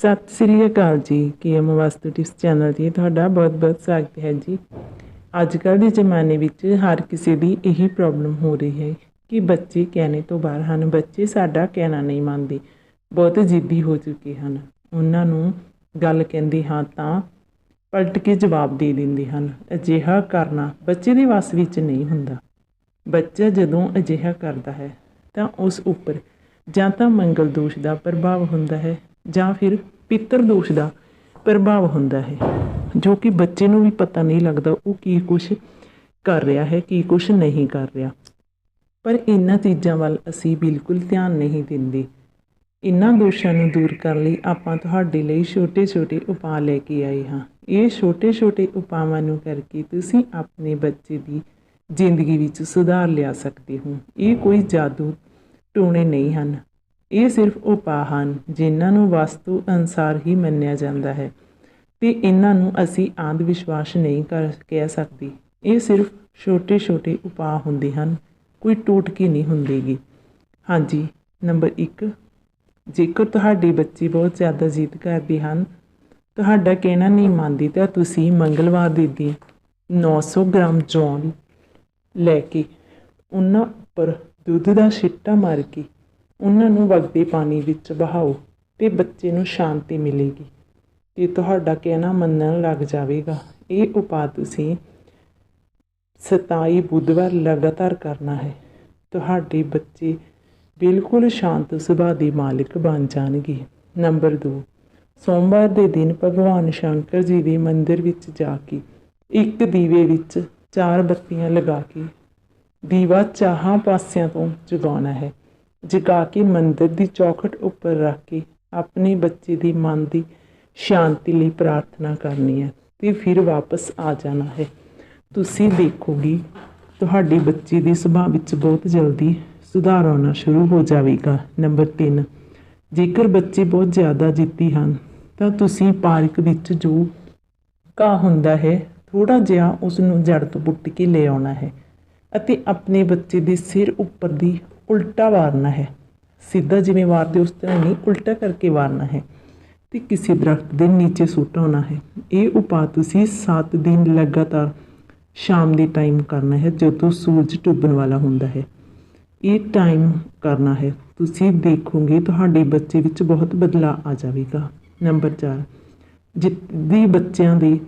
ਸਤਿ ਸ੍ਰੀ ਅਕਾਲ ਜੀ ਕੇਐਮ ਵਾਸਤੂ tips channel ਤੇ ਤੁਹਾਡਾ ਬਹੁਤ-ਬਹੁਤ ਸਵਾਗਤ ਹੈ ਜੀ। ਅੱਜ ਕੱਲ੍ਹ ਦੇ ਜ਼ਮਾਨੇ ਵਿੱਚ ਹਰ ਕਿਸੇ ਦੀ ਇਹੀ ਪ੍ਰੋਬਲਮ ਹੋ ਰਹੀ ਹੈ ਕਿ ਬੱਚੇ ਕਹਿਣੇ ਤੋਂ ਬਾਹਰ ਹਨ, ਬੱਚੇ ਸਾਡਾ ਕਹਿਣਾ ਨਹੀਂ ਮੰਨਦੇ, ਬਹੁਤ ਜ਼ਿੱਦੀ ਹੋ ਚੁੱਕੇ ਹਨ। ਉਹਨਾਂ ਨੂੰ ਗੱਲ ਕਹਿੰਦੇ ਹਾਂ ਤਾਂ ਪਲਟ ਕੇ ਜਵਾਬ ਦੇ ਦਿੰਦੇ ਹਨ, ਅਜਿਹਾ ਕਰਨਾ ਬੱਚੇ ਦੇ ਵੱਸ ਵਿੱਚ ਨਹੀਂ ਹੁੰਦਾ। ਬੱਚਾ ਜਦੋਂ ਅਜਿਹਾ ਕਰਦਾ ਹੈ ਤਾਂ ਉਸ ਉੱਪਰ ਜਾਂ ਤਾਂ ਮੰਗਲ ਦੋਸ਼ ਦਾ ਪ੍ਰਭਾਵ ਹੁੰਦਾ ਹੈ ਜਾਂ ਫਿਰ ਪਿੱਤਰ ਦੋਸ਼ ਦਾ ਪ੍ਰਭਾਵ ਹੁੰਦਾ ਹੈ, ਜੋ ਕਿ ਬੱਚੇ ਨੂੰ ਵੀ ਪਤਾ ਨਹੀਂ ਲੱਗਦਾ ਉਹ ਕੀ ਕੁਝ ਕਰ ਰਿਹਾ ਹੈ, ਕੀ ਕੁਝ ਨਹੀਂ ਕਰ ਰਿਹਾ। ਪਰ ਇਹਨਾਂ ਚੀਜ਼ਾਂ ਵੱਲ ਅਸੀਂ ਬਿਲਕੁਲ ਧਿਆਨ ਨਹੀਂ ਦਿੰਦੇ। ਇਹਨਾਂ ਦੋਸ਼ਾਂ ਨੂੰ ਦੂਰ ਕਰਨ ਲਈ ਆਪਾਂ ਤੁਹਾਡੇ ਲਈ ਛੋਟੇ-ਛੋਟੇ ਉਪਾਅ ਲੈ ਕੇ ਆਏ ਹਾਂ। ਇਹ ਛੋਟੇ-ਛੋਟੇ ਉਪਾਵਾਂ ਨੂੰ ਕਰਕੇ ਤੁਸੀਂ ਆਪਣੇ ਬੱਚੇ ਦੀ ਜ਼ਿੰਦਗੀ ਵਿੱਚ ਸੁਧਾਰ ਲਿਆ ਸਕਦੇ ਹੋ। ਇਹ ਕੋਈ ਜਾਦੂ ਟੂਣੇ ਨਹੀਂ ਹਨ। ਇਹ ਸਿਰਫ ਉਪਾਅ ਹਨ ਜਿਨ੍ਹਾਂ ਨੂੰ ਵਸਤੂ ਅਨਸਾਰ ਹੀ ਮੰਨਿਆ ਜਾਂਦਾ ਹੈ ਤੇ ਇਹਨਾਂ ਨੂੰ ਅਸੀਂ ਆਂਧ ਵਿਸ਼ਵਾਸ ਨਹੀਂ ਕਰ ਕਹਿ ਸਕਦੇ। ਇਹ ਸਿਰਫ ਛੋਟੇ-ਛੋਟੇ ਉਪਾਅ ਹੁੰਦੇ ਹਨ, ਕੋਈ ਟੋਟਕੀ ਨਹੀਂ ਹੁੰਦੀਗੀ। ਹਾਂਜੀ, ਨੰਬਰ 1 ਜੇਕਰ ਤੁਹਾਡੇ ਬੱਚੇ ਬਹੁਤ ਜ਼ਿਆਦਾ ਜ਼ਿੱਦ ਕਰਦੇ ਹਨ, ਤੁਹਾਡਾ ਕਹਿਣਾ ਨਹੀਂ ਮੰਨਦੀ ਤਾਂ ਤੁਸੀਂ ਮੰਗਲਵਾਰ ਦੇ ਦਿਨ 900 ਗ੍ਰਾਮ ਜੌਨ ਲੈ ਕੇ ਉਹਨਾਂ ਉੱਪਰ ਦੁੱਧ ਦਾ ਛਿੱਟਾ ਮਾਰ ਕੇ ਉਹਨਾਂ ਨੂੰ ਵਗਦੇ ਪਾਣੀ ਵਿੱਚ ਬਹਾਓ ਅਤੇ ਬੱਚੇ ਨੂੰ ਸ਼ਾਂਤੀ ਮਿਲੇਗੀ। ਤੇ ਤੁਹਾਡਾ ਕਹਿਣਾ ਮੰਨਣ ਲੱਗ ਜਾਵੇਗਾ, ਇਹ ਉਪਾਅ ਤੁਸੀਂ 27 ਬੁੱਧਵਾਰ ਲਗਾਤਾਰ ਕਰਨਾ ਹੈ। ਤੁਹਾਡੇ ਬੱਚੇ ਬਿਲਕੁਲ ਸ਼ਾਂਤ ਸੁਭਾਅ ਦੇ ਮਾਲਕ ਬਣ ਜਾਣਗੇ। ਨੰਬਰ 2 ਸੋਮਵਾਰ ਦੇ ਦਿਨ ਭਗਵਾਨ ਸ਼ੰਕਰ ਜੀ ਦੇ ਮੰਦਿਰ ਵਿੱਚ ਜਾ ਕੇ ਇੱਕ ਦੀਵੇ ਵਿੱਚ ਚਾਰ ਬੱਤੀਆਂ ਲਗਾ ਕੇ ਦੀਵਾ ਚਾਹਾਂ ਪਾਸਿਆਂ ਤੋਂ ਜਗਾਉਣਾ ਹੈ। ਜਗਾ ਕੇ ਮੰਦਰ ਦੀ ਚੌਖਟ ਉੱਪਰ ਰੱਖ ਕੇ ਆਪਣੇ ਬੱਚੇ ਦੀ ਮਨ ਦੀ ਸ਼ਾਂਤੀ ਲਈ ਪ੍ਰਾਰਥਨਾ ਕਰਨੀ ਹੈ ਤੇ ਫਿਰ ਵਾਪਸ ਆ ਜਾਣਾ ਹੈ। ਤੁਸੀਂ ਦੇਖੋਗੇ, ਤੁਹਾਡੇ ਬੱਚੇ ਦੇ ਸੁਭਾਅ ਵਿੱਚ ਬਹੁਤ ਜਲਦੀ ਸੁਧਾਰ ਆਉਣਾ ਸ਼ੁਰੂ ਹੋ ਜਾਵੇਗਾ। ਨੰਬਰ 3 ਜੇਕਰ ਬੱਚੇ ਬਹੁਤ ਜ਼ਿਆਦਾ ਜਿੱਦੀ ਹਨ, ਤਾਂ ਤੁਸੀਂ ਪਾਰਕ ਵਿੱਚ ਜੋ ਘਾਹ ਹੁੰਦਾ ਹੈ ਥੋੜਾ ਜਿਹਾ ਉਸ ਨੂੰ ਜੜ ਤੋਂ ਪੁੱਟ ਕੇ ਲੈ ਆਉਣਾ ਹੈ ਅਤੇ ਆਪਣੇ ਬੱਚੇ ਦੇ ਸਿਰ ਉੱਪਰ ਦੀ ਉਲਟਾ ਵਾਰਨਾ ਹੈ। ਸਿੱਧਾ ਜਿਵੇਂ ਵਾਰਦੇ ਉਸ ਤਰ੍ਹਾਂ ਨਹੀਂ, ਉਲਟਾ ਕਰਕੇ ਵਾਰਨਾ ਹੈ। ਤੇ ਕਿਸੇ ਦਰਖਤ ਦੇ ਨੀਚੇ ਸੁੱਟਾਉਣਾ ਹੈ। ਇਹ ਉਪਾਅ ਤੁਸੀਂ 7 ਦਿਨ ਲਗਾਤਾਰ ਸ਼ਾਮ ਦੇ ਟਾਈਮ ਕਰਨਾ ਹੈ, ਜਦੋਂ ਸੂਰਜ ਡੁੱਬਣ ਵਾਲਾ ਹੁੰਦਾ ਹੈ। ਇਹ ਟਾਈਮ ਕਰਨਾ ਹੈ। ਤੁਸੀਂ ਦੇਖੋਗੇ ਤੁਹਾਡੇ ਬੱਚੇ ਵਿੱਚ ਬਹੁਤ ਬਦਲਾਅ ਆ ਜਾਵੇਗਾ। ਨੰਬਰ 4 ਜਿੱਦੀ ਬੱਚਿਆਂ ਦੇ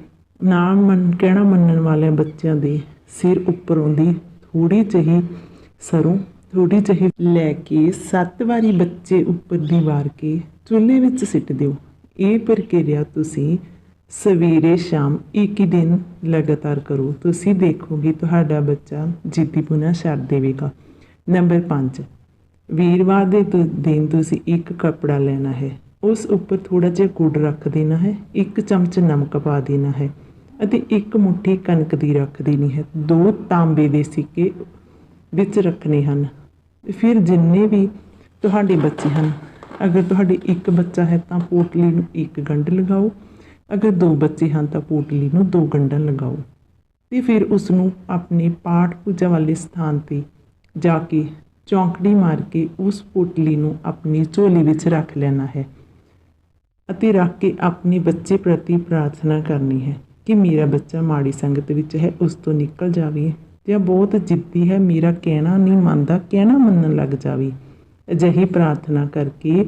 ਨਾ ਮੰਨ, ਕਹਿਣਾ ਮੰਨਣ ਵਾਲਿਆਂ ਬੱਚਿਆਂ ਦੇ ਸਿਰ ਉੱਪਰੋਂ ਦੀ ਥੋੜੀ ਜਿਹੀ ਸਰੋਂ ਥੋੜੀ ਜਿਹੀ ਲੈ ਕੇ ਸੱਤ ਵਾਰੀ ਬੱਚੇ ਉੱਪਰ ਦੀ ਵਾਰ ਕੇ ਚੁੱਲ੍ਹੇ ਵਿੱਚ ਸਿੱਟ ਦਿਓ। ਇਹ ਪ੍ਰਕਿਰਿਆ ਤੁਸੀਂ ਸਵੇਰੇ ਸ਼ਾਮ ਇੱਕ ਹੀ ਦਿਨ ਲਗਾਤਾਰ ਕਰੋ। ਤੁਸੀਂ ਦੇਖੋਗੇ ਤੁਹਾਡਾ ਬੱਚਾ ਜਿੱਦੀਪੁਣਾ ਛੱਡ ਦੇਵੇਗਾ। ਨੰਬਰ 5 ਵੀਰਵਾਰ ਦੇ ਤੁ- ਦਿਨ ਤੁਸੀਂ ਇੱਕ ਕੱਪੜਾ ਲੈਣਾ ਹੈ। ਉਸ ਉੱਪਰ ਥੋੜਾ ਜਿਹਾ ਗੁੜ ਰੱਖ ਦੇਣਾ ਹੈ, ਇੱਕ ਚਮਚ ਨਮਕ ਪਾ ਦੇਣਾ ਹੈ ਅਤੇ ਇੱਕ ਮੁਠੀ ਕਣਕ ਦੀ ਰੱਖ ਦੇਣੀ ਹੈ। ਦੋ ਤਾਂਬੇ ਦੇ ਸਿੱਕੇ ਵਿੱਚ ਰੱਖਣੇ ਹਨ। ਫਿਰ ਜਿੰਨੇ ਵੀ ਤੁਹਾਡੇ ਬੱਚੇ ਹਨ, ਅਗਰ ਤੁਹਾਡੇ ਇੱਕ ਬੱਚਾ ਹੈ ਤਾਂ ਪੋਟਲੀ ਨੂੰ ਇੱਕ ਗੰਢ ਲਗਾਓ, ਅਗਰ ਦੋ ਬੱਚੇ ਹਨ ਤਾਂ ਪੋਟਲੀ ਨੂੰ ਦੋ ਗੰਢਾਂ ਲਗਾਓ। ਤੇ ਫਿਰ ਉਸ ਨੂੰ ਆਪਣੇ ਪਾਠ ਪੂਜਾ ਵਾਲੇ ਸਥਾਨ ਤੇ ਜਾ ਕੇ ਚੌਂਕੜੀ ਮਾਰ ਕੇ ਉਸ ਪੋਟਲੀ ਨੂੰ ਆਪਣੀ ਝੋਲੀ ਵਿੱਚ ਰੱਖ ਲੈਣਾ ਹੈ ਅਤੇ ਰੱਖ ਕੇ ਆਪਣੇ ਬੱਚੇ ਪ੍ਰਤੀ ਪ੍ਰਾਰਥਨਾ ਕਰਨੀ ਹੈ ਕਿ ਮੇਰਾ ਬੱਚਾ ਮਾੜੀ ਸੰਗਤ ਵਿੱਚ ਹੈ, ਉਸ ਤੋਂ ਨਿਕਲ ਜਾਵੇ। ਜਾਂ ਬਹੁਤ ਜਿੱਦੀ ਹੈ। ਮੇਰਾ ਕਹਿਣਾ ਨਹੀਂ ਮੰਨਦਾ, ਕਹਿਣਾ ਮੰਨਣ ਲੱਗ ਜਾਵੇ। ਅਜਿਹੀ ਪ੍ਰਾਰਥਨਾ ਕਰਕੇ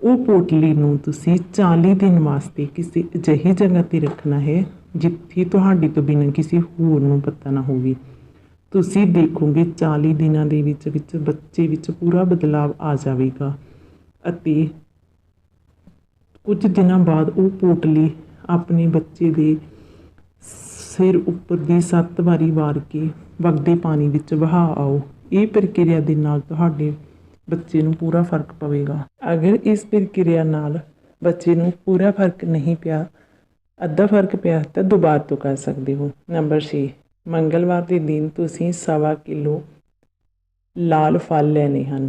ਉਹ ਪੋਟਲੀ ਨੂੰ ਤੁਸੀਂ 40 ਦਿਨ ਵਾਸਤੇ ਕਿਸੇ ਅਜਿਹੀ ਜਗ੍ਹਾ ਤੇ ਰੱਖਣਾ ਹੈ, ਜਿੱਥੇ ਤੁਹਾਡੀ ਤੋਂ ਬਿਨਾਂ ਕਿਸੇ ਹੋਰ ਨੂੰ ਪਤਾ ਨਾ ਹੋਵੇ। ਤੁਸੀਂ ਦੇਖੋਗੇ 40 ਦਿਨਾਂ ਦੇ ਵਿੱਚ ਵਿੱਚ ਬੱਚੇ ਵਿੱਚ ਪੂਰਾ ਬਦਲਾਵ ਆ ਜਾਵੇਗਾ ਅਤੇ ਕੁਝ ਦਿਨਾਂ ਬਾਅਦ ਉਹ ਪੋਟਲੀ ਆਪਣੇ ਬੱਚੇ ਦੇ ਸਿਰ ਉੱਪਰ ਦੀ ਸੱਤ ਵਾਰੀ ਵਾਰ ਕੇ ਵਗਦੇ ਪਾਣੀ ਵਿੱਚ ਵਹਾ ਆਓ। ਇਹ ਪ੍ਰਕਿਰਿਆ ਦੇ ਨਾਲ ਤੁਹਾਡੇ ਬੱਚੇ ਨੂੰ ਪੂਰਾ ਫ਼ਰਕ ਪਵੇਗਾ। ਅਗਰ ਇਸ ਪ੍ਰਕਿਰਿਆ ਨਾਲ ਬੱਚੇ ਨੂੰ ਪੂਰਾ ਫ਼ਰਕ ਨਹੀਂ ਪਿਆ, ਅੱਧਾ ਫ਼ਰਕ ਪਿਆ, ਤਾਂ ਦੁਬਾਰਾ ਤੋਂ ਕਰ ਸਕਦੇ ਹੋ। ਨੰਬਰ 6 ਮੰਗਲਵਾਰ ਦੇ ਦਿਨ ਤੁਸੀਂ ਸਵਾ ਕਿਲੋ ਲਾਲ ਫਲ ਲੈਣੇ ਹਨ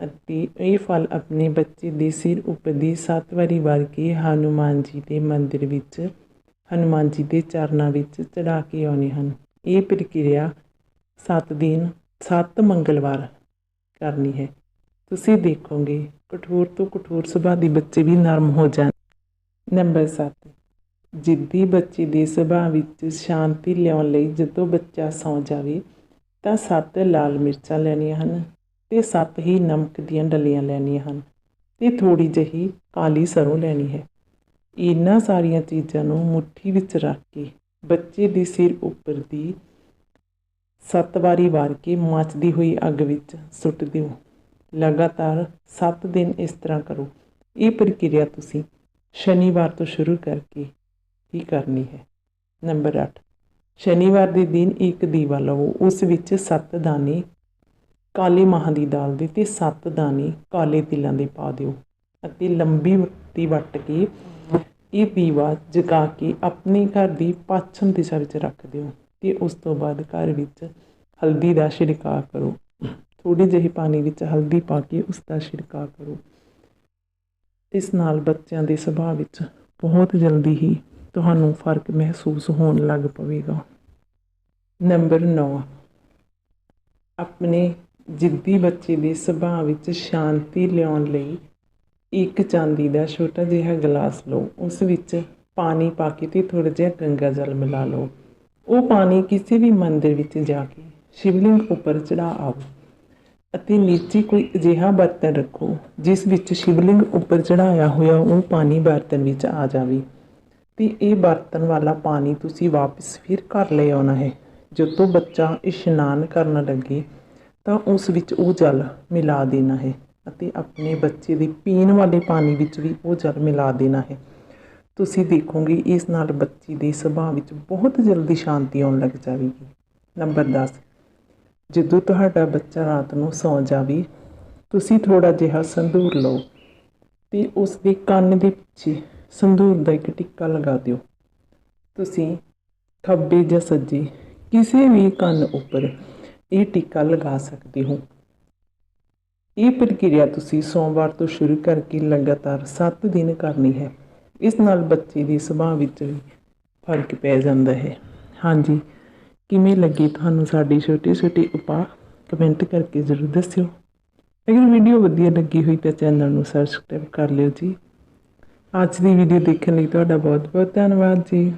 ਅਤੇ ਇਹ ਫਲ ਆਪਣੇ ਬੱਚੇ ਦੇ ਸਿਰ ਉੱਪਰ ਦੀ ਸੱਤ ਵਾਰੀ ਵਾਰ ਕੇ ਹਨੂਮਾਨ ਜੀ ਦੇ ਮੰਦਿਰ ਵਿੱਚ ਹਨੂੰਮਾਨ ਜੀ ਦੇ ਚਰਨਾਂ ਵਿੱਚ ਚੜਾ ਕੇ ਆਉਣੇ ਹਨ। ਇਹ ਪ੍ਰਕਿਰਿਆ 7 ਦਿਨ 7 ਮੰਗਲਵਾਰ ਕਰਨੀ ਹੈ। ਤੁਸੀਂ ਦੇਖੋਗੇ, ਕਠੋਰ ਤੋਂ ਕਠੋਰ ਸੁਭਾਅ ਦੇ ਬੱਚੇ ਵੀ ਨਰਮ ਹੋ ਜਾਣ। ਨੰਬਰ 7 ਜਿੱਦੀ ਬੱਚੇ ਦੇ ਸੁਭਾਅ ਵਿੱਚ ਸ਼ਾਂਤੀ ਲਿਆਉਣ ਲਈ ਜਦੋਂ ਬੱਚਾ ਸੌਂ ਜਾਵੇ, ਤਾਂ ਸੱਤ ਲਾਲ ਮਿਰਚਾਂ ਲੈਣੀਆਂ ਹਨ ਤੇ ਸੱਤ ਹੀ ਨਮਕ ਦੀਆਂ ਡਲੀਆਂ ਲੈਣੀਆਂ ਹਨ ਤੇ ਥੋੜੀ ਜਿਹੀ ਕਾਲੀ ਸਰੋਂ ਲੈਣੀ ਹੈ। ਇਹਨਾਂ ਸਾਰੀਆਂ ਚੀਜ਼ਾਂ ਨੂੰ ਮੁੱਠੀ ਵਿੱਚ ਰੱਖ ਕੇ ਬੱਚੇ ਦੇ ਸਿਰ ਉੱਪਰ ਦੀ ਸੱਤ ਵਾਰੀ ਵਾਰ ਕੇ ਮੱਚਦੀ ਹੋਈ ਅੱਗ ਵਿੱਚ ਸੁੱਟ ਦਿਓ। ਲਗਾਤਾਰ 7 ਦਿਨ ਇਸ ਤਰ੍ਹਾਂ ਕਰੋ। ਇਹ ਪ੍ਰਕਿਰਿਆ ਤੁਸੀਂ ਸ਼ਨੀਵਾਰ ਤੋਂ ਸ਼ੁਰੂ ਕਰਕੇ ਹੀ ਕਰਨੀ ਹੈ। ਨੰਬਰ 8 ਸ਼ਨੀਵਾਰ ਦੇ ਦਿਨ ਇੱਕ ਦੀਵਾ ਲਵੋ। ਉਸ ਵਿੱਚ 7 ਦਾਣੇ ਕਾਲੇ ਮਾਹਾਂ ਦੀ ਦਾਲ ਦੇ ਤੇ 7 ਦਾਣੇ ਕਾਲੇ ਤਿਲਾਂ ਦੇ ਪਾ ਦਿਓ ਅਤੇ ਲੰਬੀ ਬੱਤੀ ਵੱਟ ਕੇ ਇਹ ਦੀਵਾ ਜਗਾ ਕੇ ਆਪਣੇ ਘਰ ਦੀ ਪੱਛਮ ਦਿਸ਼ਾ ਵਿੱਚ ਰੱਖ ਦਿਓ ਅਤੇ ਉਸ ਤੋਂ ਬਾਅਦ ਘਰ ਵਿੱਚ ਹਲਦੀ ਦਾ ਛਿੜਕਾਅ ਕਰੋ। ਥੋੜੀ ਜਿਹੀ ਪਾਣੀ ਵਿੱਚ ਹਲਦੀ ਪਾ ਕੇ ਉਸ ਦਾ ਛਿੜਕਾਅ ਕਰੋ। ਇਸ ਨਾਲ ਬੱਚਿਆਂ ਦੇ ਸੁਭਾਅ ਵਿੱਚ ਬਹੁਤ ਜਲਦੀ ਹੀ ਤੁਹਾਨੂੰ ਫ਼ਰਕ ਮਹਿਸੂਸ ਹੋਣ ਲੱਗ ਪਵੇਗਾ। ਨੰਬਰ 9 ਆਪਣੇ ਜਿੱਦੀ ਬੱਚੇ ਦੇ ਸੁਭਾਅ ਵਿੱਚ ਸ਼ਾਂਤੀ ਲਿਆਉਣ ਲਈ ਇੱਕ ਚਾਂਦੀ ਦਾ ਛੋਟਾ ਜਿਹਾ ਗਲਾਸ ਲਓ। ਉਸ ਵਿੱਚ ਪਾਣੀ ਪਾ ਕੇ ਤੇ ਥੋੜਾ ਜਿਹਾ ਗੰਗਾ ਜਲ ਮਿਲਾ ਲਓ। ਉਹ ਪਾਣੀ ਕਿਸੇ ਵੀ ਮੰਦਿਰ ਵਿੱਚ ਜਾ ਕੇ ਸ਼ਿਵਲਿੰਗ ਉੱਪਰ ਚੜਾ ਆਓ ਅਤੇ ਨੀਚੇ ਕੋਈ ਅਜਿਹਾ ਬਰਤਨ ਰੱਖੋ, ਜਿਸ ਵਿੱਚ ਸ਼ਿਵਲਿੰਗ ਉੱਪਰ ਚੜਾਇਆ ਹੋਇਆ ਉਹ ਪਾਣੀ ਬਰਤਨ ਵਿੱਚ ਆ ਜਾਵੇ। ਤੇ ਇਹ ਬਰਤਨ ਵਾਲਾ ਪਾਣੀ ਤੁਸੀਂ ਵਾਪਸ ਫਿਰ ਘਰ ਲੈ ਆਉਣਾ ਹੈ। ਜਦੋਂ ਬੱਚਾ ਇਸ਼ਨਾਨ ਕਰਨ ਲੱਗੇ ਤਾਂ ਉਸ ਵਿੱਚ ਉਹ ਜਲ ਮਿਲਾ ਦੇਣਾ ਹੈ। ਅਤੇ ਆਪਣੇ ਬੱਚੇ ਦੇ ਪੀਣ ਵਾਲੇ ਪਾਣੀ ਵਿੱਚ ਵੀ ਉਹ ਜਲ ਮਿਲਾ ਦੇਣਾ ਹੈ। ਤੁਸੀਂ ਦੇਖੋਗੇ, ਇਸ ਨਾਲ ਬੱਚੇ ਦੇ ਸੁਭਾਅ ਵਿੱਚ ਬਹੁਤ ਜਲਦੀ ਸ਼ਾਂਤੀ ਆਉਣ ਲੱਗ ਜਾਵੇਗੀ। ਨੰਬਰ 10 ਜਦੋਂ ਤੁਹਾਡਾ ਬੱਚਾ ਰਾਤ ਨੂੰ ਸੌਂ ਜਾਵੇ, ਤੁਸੀਂ ਥੋੜਾ ਜਿਹਾ ਸੰਧੂਰ ਲਓ ਤੇ ਉਸ ਦੇ ਕੰਨ ਦੇ ਪਿੱਛੇ ਸੰਧੂਰ ਦਾ ਇੱਕ ਟਿੱਕਾ ਲਗਾ ਦਿਓ। ਤੁਸੀਂ ਖੱਬੇ ਜਾਂ ਸੱਜੇ ਕਿਸੇ ਵੀ ਕੰਨ ਉੱਪਰ ਇਹ ਟਿੱਕਾ ਲਗਾ ਸਕਦੇ ਹੋ। ਇਹ ਪ੍ਰਕਿਰਿਆ ਤੁਸੀਂ ਸੋਮਵਾਰ ਤੋਂ ਸ਼ੁਰੂ ਕਰਕੇ ਲਗਾਤਾਰ 7 ਦਿਨ ਕਰਨੀ ਹੈ। ਇਸ ਨਾਲ ਬੱਚੇ ਦੀ ਸੁਭਾਅ ਵਿੱਚ ਵੀ ਫ਼ਰਕ ਪੈ ਜਾਂਦਾ ਹੈ। ਹਾਂਜੀ, ਕਿਵੇਂ ਲੱਗੀ ਤੁਹਾਨੂੰ ਸਾਡੀ ਛੋਟੀ ਛੋਟੀ ਉਪਾਅ? ਕਮੈਂਟ ਕਰਕੇ ਜ਼ਰੂਰ ਦੱਸਿਓ। ਅਗਰ ਵੀਡੀਓ ਵਧੀਆ ਲੱਗੀ ਹੋਈ ਤਾਂ ਚੈਨਲ ਨੂੰ ਸਬਸਕ੍ਰਾਈਬ ਕਰ ਲਿਓ ਜੀ। ਅੱਜ ਦੀ ਵੀਡੀਓ ਦੇਖਣ ਲਈ ਤੁਹਾਡਾ ਬਹੁਤ ਬਹੁਤ ਧੰਨਵਾਦ ਜੀ।